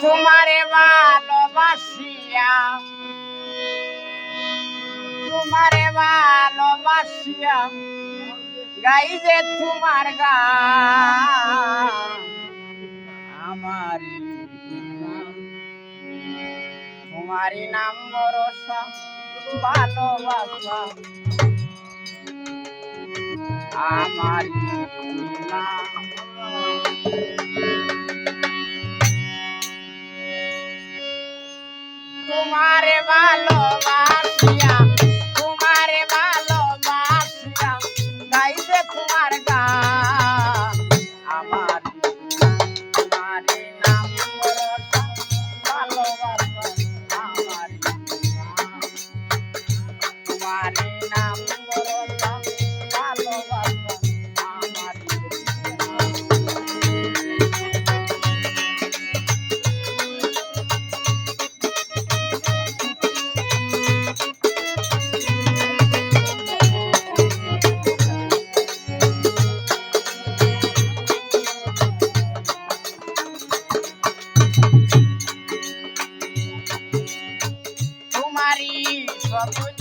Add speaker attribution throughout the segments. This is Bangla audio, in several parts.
Speaker 1: তোমারে ভালোবাসিয়া। তোমারে ভালোবাসিয়া। গাই যে তোমার গা। আমার তোমারি নাম ভরসা, ভালোবাসা। আমার নাম তোমারে ভালোবাসিয়া তোমারে ভালোবাসিলাম গাইছে তোমার গান। আমার তোমারে না Bapak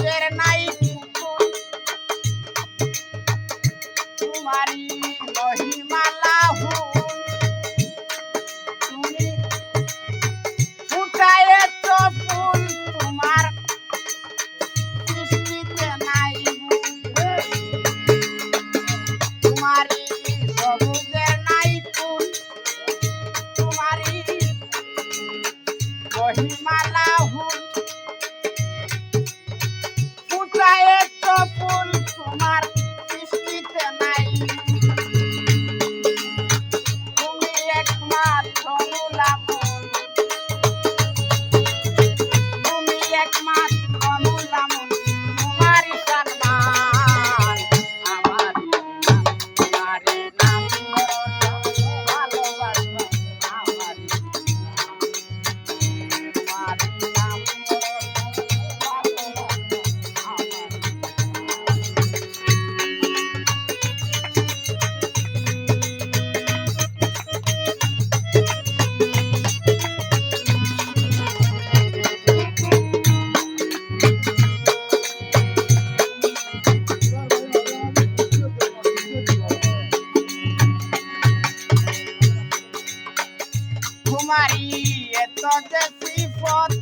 Speaker 1: want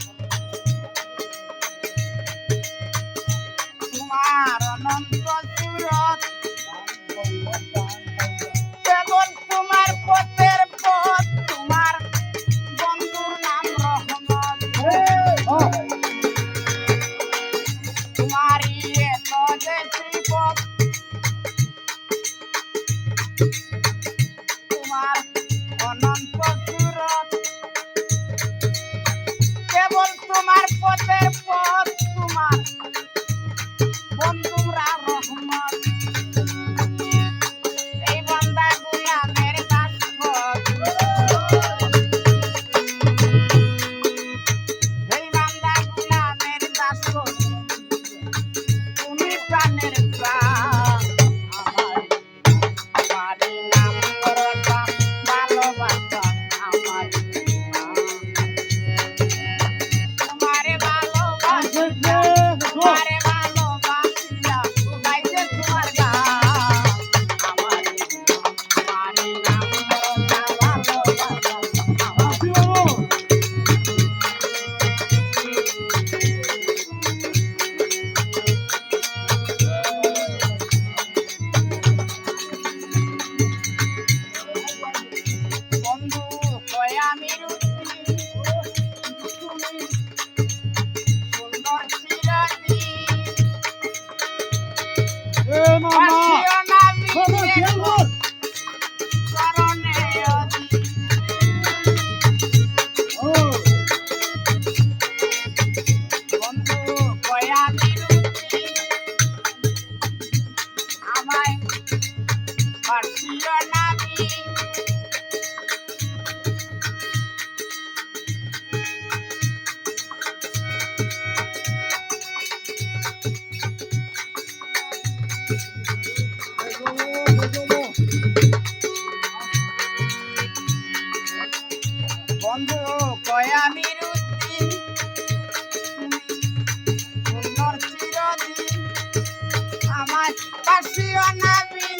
Speaker 1: পাশিও না বিনে